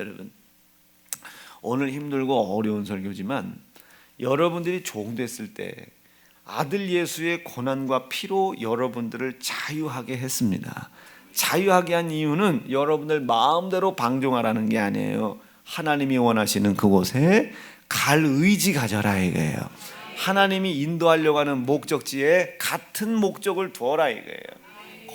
여러분 오늘 힘들고 어려운 설교지만 여러분들이 종됐을 때 아들 예수의 고난과 피로 여러분들을 자유하게 했습니다. 자유하게 한 이유는 여러분들 마음대로 방종하라는 게 아니에요. 하나님이 원하시는 그곳에 갈 의지 가져라 이거예요. 하나님이 인도하려고 하는 목적지에 같은 목적을 두어라 이거예요.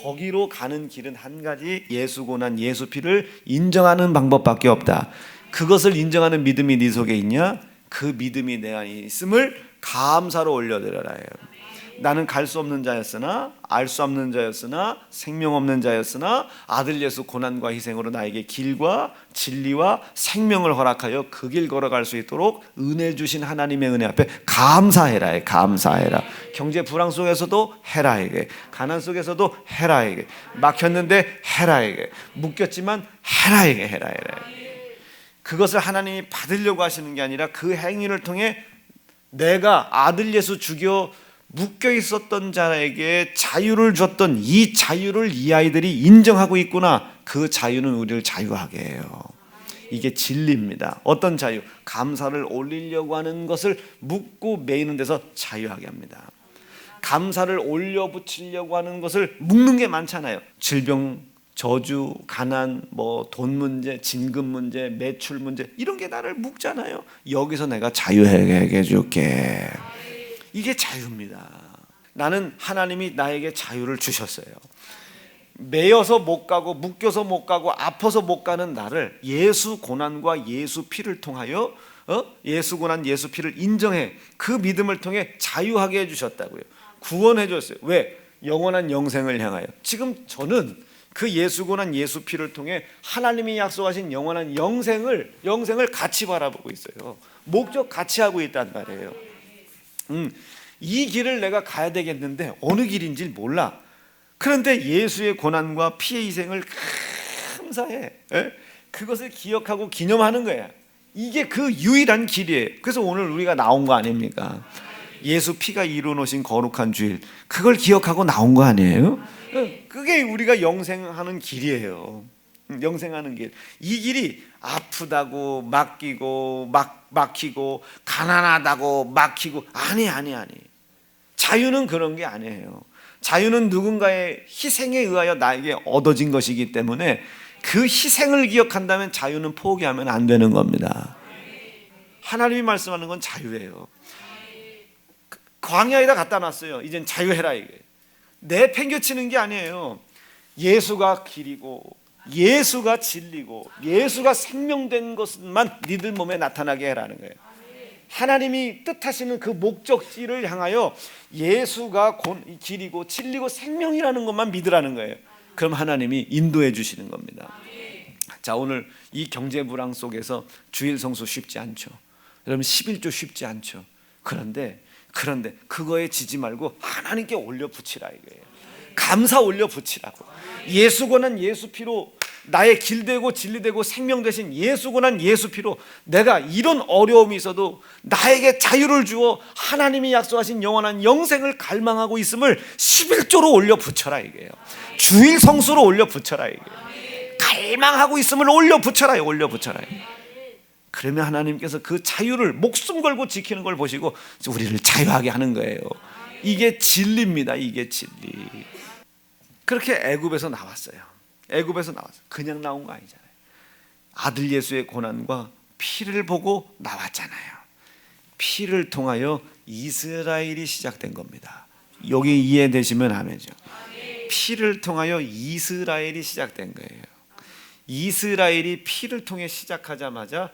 거기로 가는 길은 한 가지 예수 고난 예수 피를 인정하는 방법밖에 없다. 그것을 인정하는 믿음이 네 속에 있냐? 그 믿음이 내 안에 있음을 감사로 올려드려라요. 나는 갈 수 없는 자였으나 알 수 없는 자였으나 생명 없는 자였으나 아들 예수 고난과 희생으로 나에게 길과 진리와 생명을 허락하여 그 길 걸어갈 수 있도록 은혜 주신 하나님의 은혜 앞에 감사해라 감사해라. 경제 불황 속에서도 해라 이게 가난 속에서도 해라 이게 막혔는데 해라 이게 묶였지만 해라 이게 해라 이게 그것을 하나님이 받으려고 하시는 게 아니라 그 행위를 통해 내가 아들 예수 죽여 묶여 있었던 자에게 자유를 줬던 이 자유를 이 아이들이 인정하고 있구나. 그 자유는 우리를 자유하게 해요. 이게 진리입니다. 어떤 자유? 감사를 올리려고 하는 것을 묶고 매이는 데서 자유하게 합니다. 감사를 올려 붙이려고 하는 것을 묶는 게 많잖아요. 질병, 저주, 가난, 뭐 돈 문제, 진급 문제, 매출 문제 이런 게 나를 묶잖아요. 여기서 내가 자유하게 해줄게. 이게 자유입니다. 나는 하나님이 나에게 자유를 주셨어요. 매여서 못 가고 묶여서 못 가고 아파서 못 가는 나를 예수 고난과 예수 피를 통하여 어? 예수 고난 예수 피를 인정해 그 믿음을 통해 자유하게 해 주셨다고요. 구원해 줬어요. 왜? 영원한 영생을 향하여. 지금 저는 그 예수 고난 예수 피를 통해 하나님이 약속하신 영원한 영생을 영생을 같이 바라보고 있어요. 목적 같이 하고 있단 말이에요. 음, 이 길을 내가 가야 되겠는데 어느 길인지 몰라. 그런데 예수의 고난과 피의 희생을 감사해. 에? 그것을 기억하고 기념하는 거야. 이게 그 유일한 길이에요. 그래서 오늘 우리가 나온 거 아닙니까? 예수 피가 이루어놓으신 거룩한 주일. 그걸 기억하고 나온 거 아니에요? 그게 우리가 영생하는 길이에요. 영생하는 길. 이 길이 아프다고 맡기고 막 막히고 가난하다고 막히고 아니 아니 아니. 자유는 그런 게 아니에요. 자유는 누군가의 희생에 의하여 나에게 얻어진 것이기 때문에 그 희생을 기억한다면 자유는 포기하면 안 되는 겁니다. 하나님이 말씀하는 건 자유예요. 광야에다 갖다 놨어요. 이젠 자유해라 이게. 내 팽겨치는 게 아니에요. 예수가 길이고 예수가 진리고 예수가 생명된 것만 니들 몸에 나타나게 해라는 거예요. 하나님이 뜻하시는 그 목적지를 향하여 예수가 길이고 진리고 생명이라는 것만 믿으라는 거예요. 그럼 하나님이 인도해 주시는 겁니다. 자, 오늘 이 경제 불황 속에서 주일 성수 쉽지 않죠. 여러분 11조 쉽지 않죠. 그런데 그런데 그거에 지지 말고 하나님께 올려 붙이라 이거예요. 감사 올려 붙이라고. 예수 권한 예수 피로 나의 길 되고 진리 되고 생명 되신 예수 권한 예수 피로 내가 이런 어려움이 있어도 나에게 자유를 주어 하나님이 약속하신 영원한 영생을 갈망하고 있음을 11조로 올려 붙여라 이게요. 주일 성수로 올려 붙여라 이게요. 갈망하고 있음을 올려 붙여라 올려 붙여라. 그러면 하나님께서 그 자유를 목숨 걸고 지키는 걸 보시고 우리를 자유하게 하는 거예요. 이게 진리입니다. 이게 진리. 그렇게 애굽에서 나왔어요. 애굽에서 나왔어. 그냥 나온 거 아니잖아요. 아들 예수의 고난과 피를 보고 나왔잖아요. 피를 통하여 이스라엘이 시작된 겁니다. 여기 이해되시면 아멘죠. 피를 통하여 이스라엘이 시작된 거예요. 이스라엘이 피를 통해 시작하자마자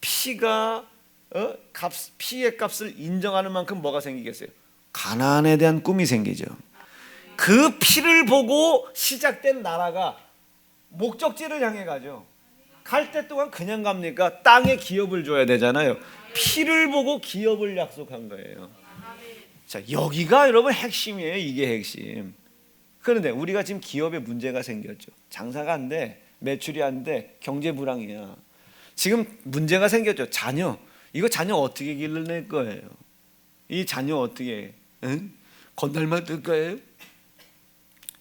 피가 어? 값, 피의 값을 인정하는 만큼 뭐가 생기겠어요? 가나안에 대한 꿈이 생기죠. 그 피를 보고 시작된 나라가 목적지를 향해 가죠. 갈 때 동안 그냥 갑니까? 땅에 기업을 줘야 되잖아요. 피를 보고 기업을 약속한 거예요. 자, 여기가 여러분 핵심이에요. 이게 핵심. 그런데 우리가 지금 기업에 문제가 생겼죠. 장사가 안 돼. 매출이 안 돼. 경제 불황이야. 지금 문제가 생겼죠. 자녀. 이거 자녀 어떻게 길러낼 거예요? 이 자녀 어떻게 응? 건달만 뜰 거예요?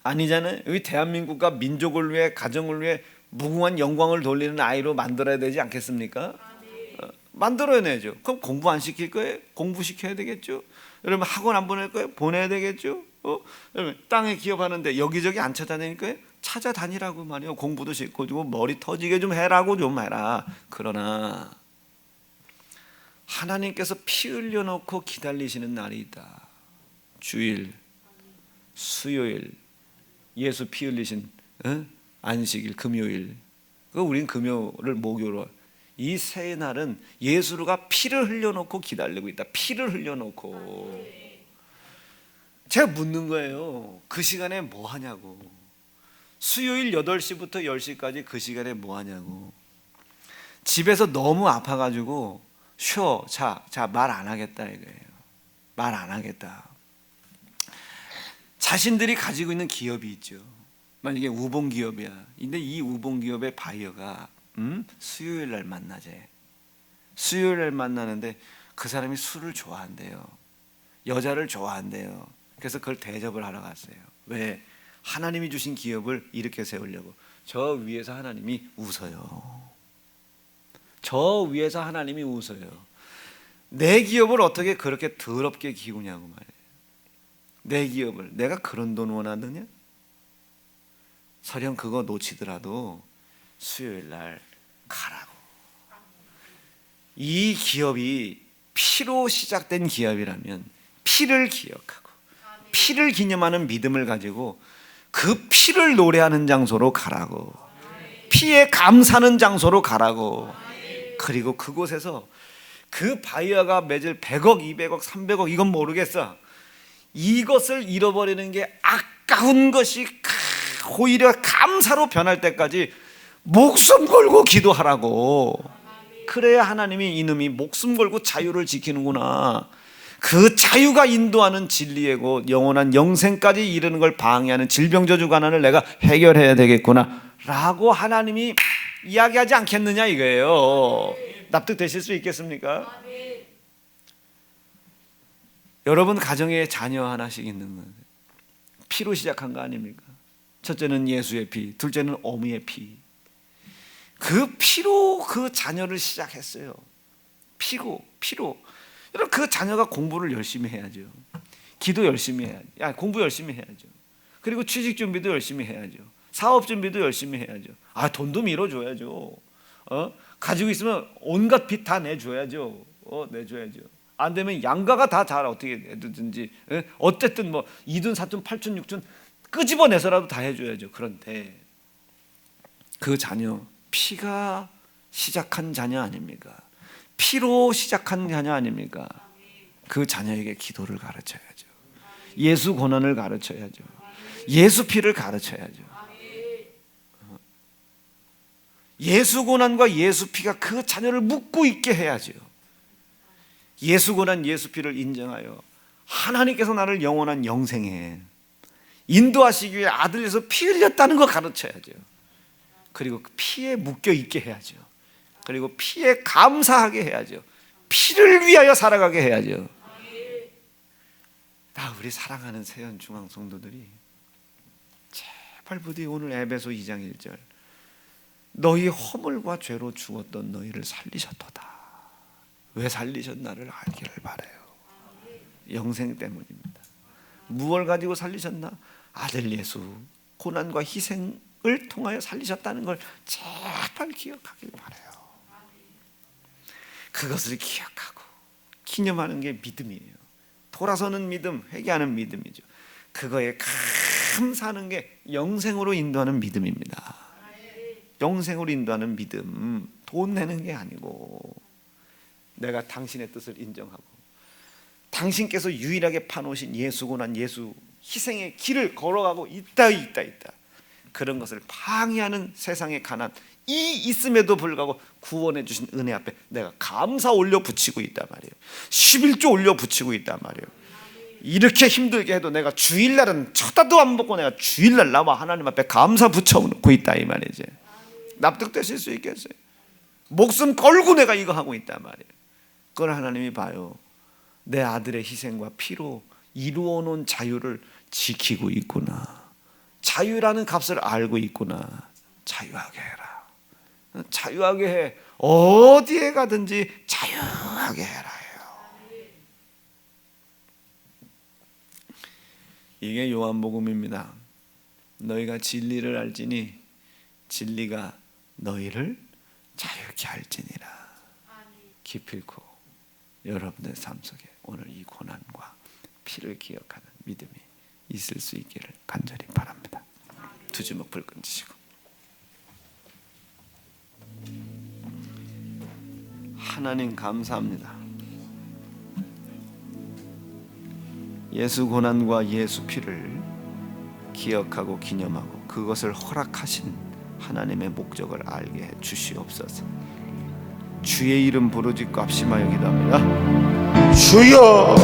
아니잖아요. 여기 대한민국과 민족을 위해 가정을 위해 무궁한 영광을 돌리는 아이로 만들어야 되지 않겠습니까? 어, 만들어내죠. 그럼 공부 안 시킬 거예요? 공부 시켜야 되겠죠. 여러분 학원 안 보낼 거예요? 보내야 되겠죠. 어? 여러분 땅에 기업하는데 여기저기 안 찾아다닐 거예요? 찾아다니라고 말이요. 공부도 시키고 좀 머리 터지게 좀 해라고 좀 해라. 그러나 하나님께서 피 흘려놓고 기다리시는 날이 있다. 주일, 수요일, 예수 피 흘리신 어? 안식일, 금요일. 그 우린 금요를 목요로 이 세 날은 예수가 피를 흘려놓고 기다리고 있다. 피를 흘려놓고 제가 묻는 거예요. 그 시간에 뭐 하냐고. 수요일 8시부터 10시까지 그 시간에 뭐 하냐고. 집에서 너무 아파가지고 쉬어. 자, 자, 말 안 하겠다 이거예요. 말 안 하겠다. 자신들이 가지고 있는 기업이 있죠. 만약에 우봉 기업이야. 근데 이 우봉 기업의 바이어가 음? 수요일 날 만나재. 수요일 날 만나는데 그 사람이 술을 좋아한대요. 여자를 좋아한대요. 그래서 그걸 대접을 하러 갔어요. 왜? 하나님이 주신 기업을 이렇게 세우려고. 저 위에서 하나님이 웃어요. 저 위에서 하나님이 웃어요. 내 기업을 어떻게 그렇게 더럽게 기우냐고 말이에요. 내 기업을 내가 그런 돈 원하느냐? 설령 그거 놓치더라도 수요일 날 가라고. 이 기업이 피로 시작된 기업이라면 피를 기억하고 피를 기념하는 믿음을 가지고 그 피를 노래하는 장소로 가라고. 피에 감사하는 장소로 가라고. 그리고 그곳에서 그 바이어가 맺을 100억, 200억, 300억 이건 모르겠어. 이것을 잃어버리는 게 아까운 것이 오히려 감사로 변할 때까지 목숨 걸고 기도하라고. 그래야 하나님이 이놈이 목숨 걸고 자유를 지키는구나. 그 자유가 인도하는 진리이고 영원한 영생까지 이르는 걸 방해하는 질병저주 가난을 내가 해결해야 되겠구나. 라고 하나님이 이야기하지 않겠느냐 이거예요. 납득되실 수 있겠습니까? 여러분 가정에 자녀 하나씩 있는 건 피로 시작한 거 아닙니까? 첫째는 예수의 피, 둘째는 어미의 피. 그 피로 그 자녀를 시작했어요. 피고 피로. 여러분 그 자녀가 공부를 열심히 해야죠. 기도 열심히 해야죠. 야, 공부 열심히 해야죠. 그리고 취직 준비도 열심히 해야죠. 사업 준비도 열심히 해야죠. 아 돈도 밀어줘야죠. 어? 가지고 있으면 온갖 빚 다 내줘야죠. 어, 내줘야죠. 안 되면 양가가 다 잘 어떻게 해두든지 예? 어쨌든 뭐 2둔, 4둔, 8둔, 6둔 끄집어내서라도 다 해줘야죠. 그런데 그 자녀 피가 시작한 자녀 아닙니까? 피로 시작한 자녀 아닙니까? 그 자녀에게 기도를 가르쳐야죠. 예수 고난을 가르쳐야죠. 예수 피를 가르쳐야죠. 예수 고난과 예수 피가 그 자녀를 묶고 있게 해야죠. 예수 고난 예수 피를 인정하여 하나님께서 나를 영원한 영생에 인도하시기 위해 아들에서 피 흘렸다는 거 가르쳐야죠. 그리고 그 피에 묶여 있게 해야죠. 그리고 피에 감사하게 해야죠. 피를 위하여 살아가게 해야죠. 나 우리 사랑하는 세연 중앙 성도들이 제발 부디 오늘 에베소 2장 1절 너희 허물과 죄로 죽었던 너희를 살리셨도다. 왜 살리셨나를 알기를 바래요. 영생 때문입니다. 무엇을 가지고 살리셨나? 아들 예수 고난과 희생을 통하여 살리셨다는 걸 제발 기억하길 바래요. 그것을 기억하고 기념하는 게 믿음이에요. 돌아서는 믿음, 회개하는 믿음이죠. 그거에 감사하는 게 영생으로 인도하는 믿음입니다. 영생으로 인도하는 믿음, 돈 내는 게 아니고 내가 당신의 뜻을 인정하고 당신께서 유일하게 파놓으신 예수고 난 예수 희생의 길을 걸어가고 있다 있다 있다. 그런 것을 방해하는 세상의 가난 이 있음에도 불구하고 구원해 주신 은혜 앞에 내가 감사 올려 붙이고 있단 말이에요. 11조 올려 붙이고 있단 말이에요. 이렇게 힘들게 해도 내가 주일날은 쳐다도 안 보고 내가 주일날 나와 하나님 앞에 감사 붙여놓고 있다 이 말이지. 납득되실 수 있겠어요? 목숨 걸고 내가 이거 하고 있단 말이에요 그걸 하나님이 봐요 내 아들의 희생과 피로 이루어 놓은 자유를 지키고 있구나. 자유라는 값을 알고 있구나. 자유하게 해라. 자유하게 해. 어디에 가든지 자유하게 해라요. 이게 요한복음입니다. 너희가 진리를 알지니 진리가 너희를 자유케 할지니라. 기필코 여러분의 삶 속에 오늘 이 고난과 피를 기억하는 믿음이 있을 수 있기를 간절히 바랍니다. 두 주먹 불 끈지시고 하나님 감사합니다. 예수 고난과 예수 피를 기억하고 기념하고 그것을 허락하신 하나님의 목적을 알게 해 주시옵소서. 주의 이름 부르짖고 합심하여 기도합니다. 주여